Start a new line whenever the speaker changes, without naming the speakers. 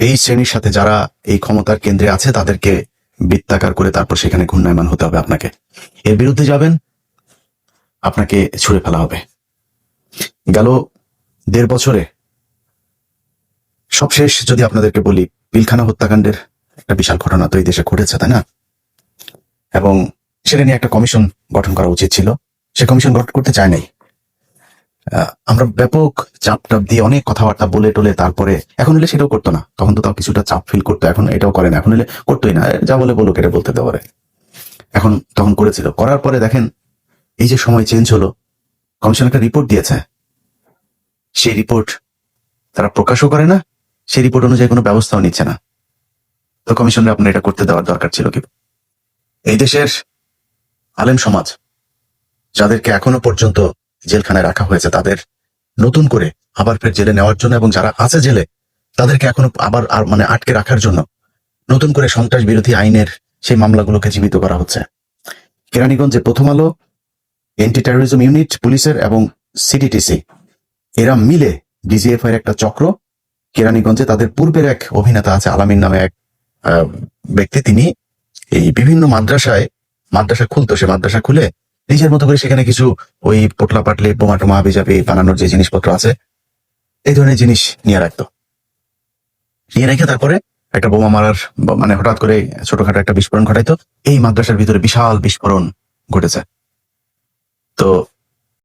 এই শ্রেণির সাথে যারা এই ক্ষমতার কেন্দ্রে আছে, তাদেরকে বৃত্তাকার করে তারপর সেখানে ঘূর্ণায়মান হতে হবে আপনাকে। এর বিরুদ্ধে যাবেন, আপনাকে ছুড়ে ফেলা হবে। গেল দেড় বছরে, সবশেষ যদি আপনাদেরকে বলি, পিলখানা হত্যাকাণ্ডের একটা বিশাল ঘটনা তো এই দেশে ঘটেছে, তাই না? এবং সেটা নিয়ে একটা কমিশন গঠন করা উচিত ছিল। সে কমিশন গঠন করতে চায় নাই। আমরা ব্যাপক চাপ টাপ দিয়ে অনেক কথাবার্তা বলে টলে তারপরে এখন হলে সেটাও করতো না। তখন তো তাও কিছুটা চাপ ফিল করতো, এখন এটাও করে না। এখন হলে করতোই না। যা বলে বলুক, এটা বলতে দেওয়ারে এখন তখন করেছিল। করার পরে দেখেন, এই যে সময় চেঞ্জ হলো কমিশন একটা রিপোর্ট দিয়েছে। সেই রিপোর্ট তারা প্রকাশও করে না, সেই রিপোর্ট অনুযায়ী কোনো ব্যবস্থাও নিচ্ছে না। তো কমিশনে আপনার এটা করতে দেওয়ার দরকার ছিল কি? এই দেশের আলেম সমাজ, যাদেরকে এখনও পর্যন্ত জেলখানায় রাখা হয়েছে তাদের। নতুন করে আবার ফের জেলে নেওয়ার জন্য এবং যারা আছে জেলে, তাদেরকে এখনও আবার আর মানে আটকে রাখার জন্য নতুন করে সন্ত্রাস বিরোধী আইনের সেই মামলাগুলোকে জীবিত করা হচ্ছে। কেরানীগঞ্জে প্রথম আলো এন্টি টেরোরিজম ইউনিট পুলিশের এবং সিডিটিসি এরা মিলে ডিজিএফ এর একটা চক্র। কেরানীগঞ্জে তাদের পূর্বের এক অভিনেতা আছে, আলামিন নামে এক ব্যক্তি। তিনি এই বিভিন্ন মাদ্রাসায়, মাদ্রাসা খুলতো, সে মাদ্রাসা খুলে নিজের মতো করে সেখানে কিছু ওই পোটলা পাটলে, বোমা টোমা হাবিজাবি বানানোর যে জিনিসপত্র আছে, এই ধরনের জিনিস নিয়ে রাখতো। নিয়ে রেখে তারপরে একটা বোমা মারার মানে হঠাৎ করে ছোটখাটো একটা বিস্ফোরণ ঘটাইতো। এই মাদ্রাসার ভিতরে বিশাল বিস্ফোরণ ঘটেছে। তো